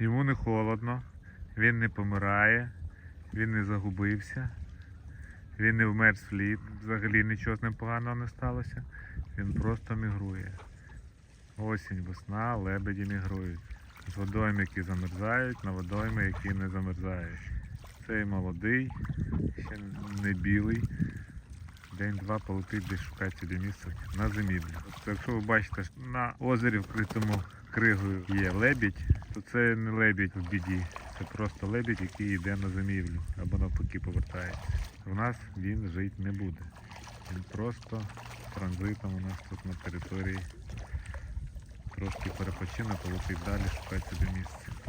Йому не холодно, він не помирає, він не загубився, він не вмер слід, взагалі нічого з ним поганого не сталося. Він просто мігрує. Осінь, весна, лебеді мігрують. З водойми, які замерзають, на водойми, які не замерзають. Цей молодий, ще не білий. День-два полетить десь шукати собі місце на зимівлю. Тобто, якщо ви бачите, на озері вкритому кригою є лебідь, то це не лебідь в біді. Це просто лебідь, який йде на зимівлю або навпаки повертається. В нас він жити не буде. Він просто транзитом у нас тут на території. Трошки перепочине, полетить далі, шукати собі місце.